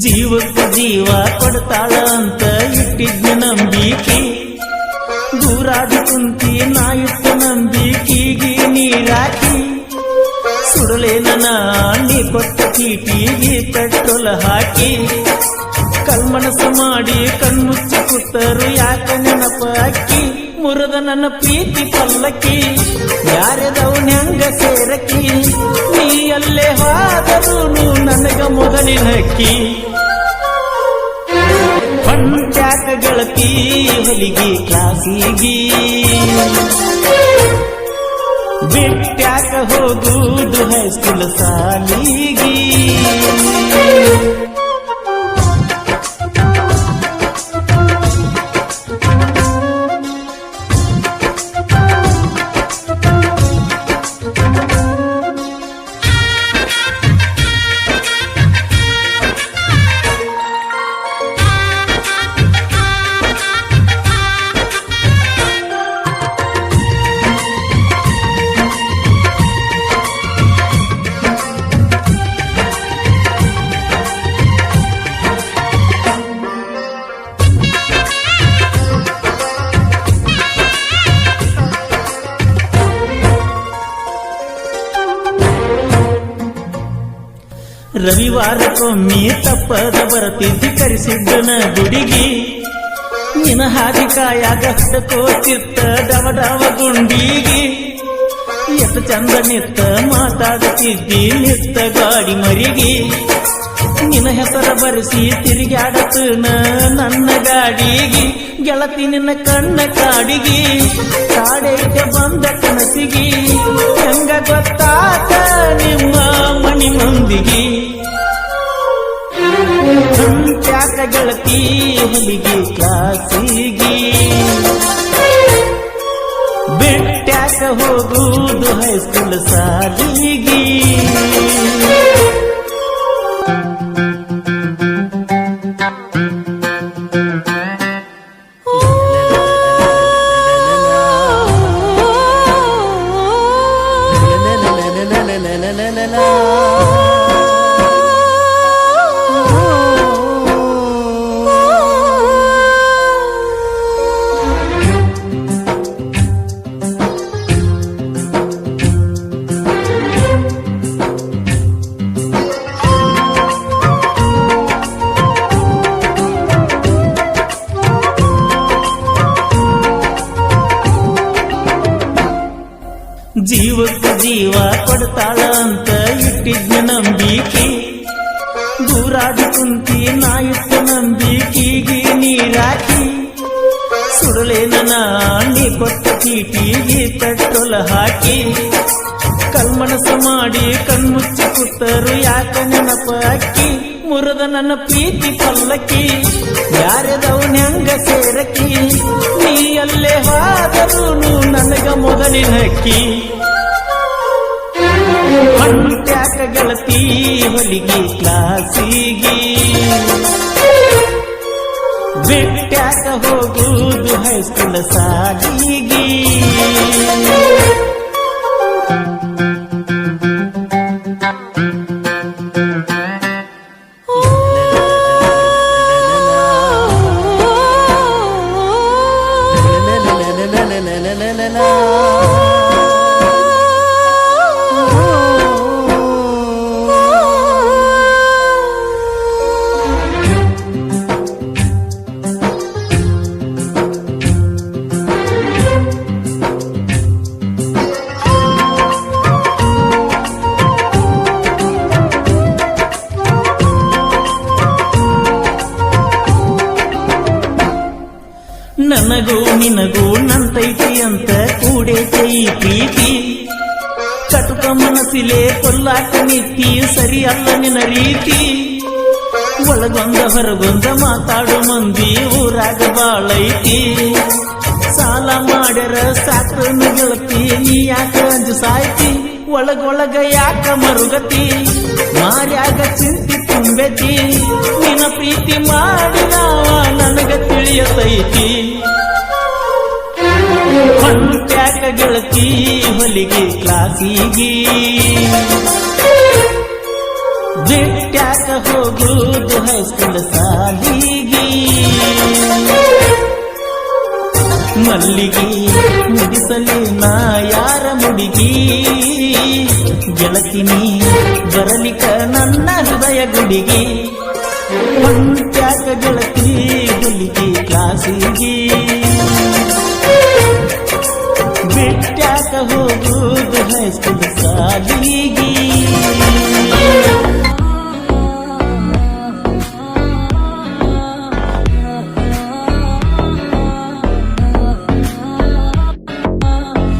ಜೀವಕ್ಕೆ ಜೀವ ಕೊಡ್ತಾಳ ಅಂತ ಇಟ್ಟಿದ್ನ ನಂಬಿಕೆ. ದೂರಾದಿ ಕುಂತಿ ನಾಯುತ್ತ ನಂಬಿಕೆಗೆ ನೀರಾಕಿ. ಸುಡಲೇನ ನೀ ಕೊಟ್ಟ ಚೀಟಿಗೆ ಪೆಟ್ರೋಲ್ ಹಾಕಿ. ಕಲ್ಮನಸ ಮಾಡಿ ಕಣ್ಮುಚ್ಚಿ ಕೂತರು ಯಾಕ ನೆನಪಾಕಿ. ಮುರದ ನನ್ನ ಪ್ರೀತಿ ಪಲ್ಲಕ್ಕಿ ಯಾರದವನ್ಯಂಗ ಸೇರಕಿ ನೀ ಅಲ್ಲೇ ಹೋದರೂ ನನಗ ಮೊದಲಿನಕ್ಕಿ ಪಂಚಾಕ ಗಳತಿ ಹೊಲಿಗೆ ಕ್ಲಾಸಿಗಿ, ಬಿಟ್ಟ್ಯಾಕ ಹೋಗುದು ಹೈಸ್ಕೂಲ್ ಸಾಲಿಗಿ. ರವಿವಾರಕ್ಕೊಮ್ಮೆ ತಪ್ಪದ ಬರತಿದ್ದಿ ಕರೆಸಿದ್ದನ ಗುಡಿಗಿ. ನಿನ ಹಾದಿ ಕಾಯಾಗ ಹುಡುಕೋತಿತ್ತ ಡವ ಡವ ಗುಂಡಿಗಿ. ಎಷ್ಟು ಚಂದ ನಿತ್ತ ಮಾತಾಡುತ್ತಿದ್ದಿ ನಿತ್ತ ಗಾಡಿ ಮರಿಗಿ. ನಿನ್ನ ಹೆಸರ ಬರೆಸಿ ತಿರುಗಾಡತನ ನನ್ನ ಗಾಡಿಗಿ. ಗೆಳತಿ ನಿನ್ನ ಕಣ್ಣ ಕಾಡಿಗಿ. ಕಾಡೈತೆ ಬಂದ ಕನಸಿಗಿ. ಹೆಂಗ ಗೊತ್ತಾತ ಗೆಳತಿ ಹುಲಿಗೆ ಕ್ಲಾಸಿಗಿ ಬಿಟ್ಟ್ಯಾಕ ಹೋಗುದು ಹೈಸ್ಕೂಲ್ ಸಾಲಿಗಿ. ಜೀವಕ್ಕೆ ಜೀವ ಕೊಡ್ತಾಳ ಅಂತ ಇಟ್ಟಿದ್ನ ನಂಬಿಕೆ. ದೂರಾದ ಕುಂತಿ ನಾಯಿತ್ತ ನಂಬಿಕೆಗೆ ನೀರಾಕಿ ಸುಡಲೇನ ನೀ ಕೊಟ್ಟ ಚೀಟಿಗೆ ಪೆಟ್ರೋಲ್ ಹಾಕಿ. ಕಲ್ಮಣಸ ಮಾಡಿ ಕಣ್ಮುಚ್ಚಿ ಕುತ್ತರು ಯಾಕ ನೆನಪ ಅಕ್ಕಿ ಮುರದ ನನ್ನ ಪ್ರೀತಿ ಪಲ್ಲಕ್ಕಿ. ಯಾರದವನ್ಯಂಗ ಸೇರಕಿ ನೀ ಅಲ್ಲೇ ನನಗ ಮೊದಲಿನ ಮೊದಲಿನಕ್ಕಿ ಪಂಟ್ಯಾಕ ಗೆಳತಿ ಹೊಲಿಗೆ ಕ್ಲಾಸಿಗಿ. ಬಿಟ್ಟ್ಯಾಕ ಹೋಗುದು ಹೈಸ್ಕೂಲ್ ಸಾಲಿಗಿ. Oh. ನನಗೂ ನಿನಗೂ ನಂತೈತಿ ಅಂತ ಕೂಡೆ ಕೈ ಪ್ರೀತಿ. ಕಟುಕ ಮನಸ್ಸಿಲೆ ಕೊಲ್ಲಾಟ ನೀತಿ ಸರಿ ಅಲ್ಲ ನಿನ್ನ ರೀತಿ. ಒಳಗೊಂದ ಹೊರಗೊಂದ ಮಾತಾಡೋ ಮಂದಿ, ಊರಾಗ ಬಾಳೈತಿ. ಸಾಲ ಮಾಡ್ಯಾರ ಸಾಕನ್ನು ಗೆಳತಿ, ನೀ ಯಾಕ ಅಂಜು ಸಾಯ್ತಿ? ಒಳಗೊಳಗ ಯಾಕ ಮರುಗತಿ? ಮಾರ್ಯಾಗ ಚಿಂತಿ ತುಂಬೆತಿ. ನಿನ್ನ ಪ್ರೀತಿ ಮಾಡಿದ ನನಗ ತಿಳಿಯತೈತಿ. ಹೊಂಟ್ಯಾಕ ಗೆಳತಿ ಹೊಲಿಗೆ ಕ್ಲಾಸಿಗಿ. ಬಿಟ್ಟ್ಯಾಕ ಹೋಗುದು ಹೈಸ್ಕೂಲ್ ಸಾಲಿಗೆ ಮಲ್ಲಿಗೆ ಮುಡಿಸಲಿ ನಾ ಯಾರ ಮುಡಿಗಿ. ಗೆಳತಿನಿ ಬರಲಿಕ ನನ್ನ ಹೃದಯ ಗುಡಿಗೆ. ಹೊಂಟ್ಯಾಕ ಗೆಳತಿ ಹುಲಿಗೆ ಕ್ಲಾಸಿಗೆ. ಬಿಟ್ಟ್ಯಾಕ ಹೋಗುದು ಹೈಸ್ಕೂಲ್ ಸಾಲಿಗೆ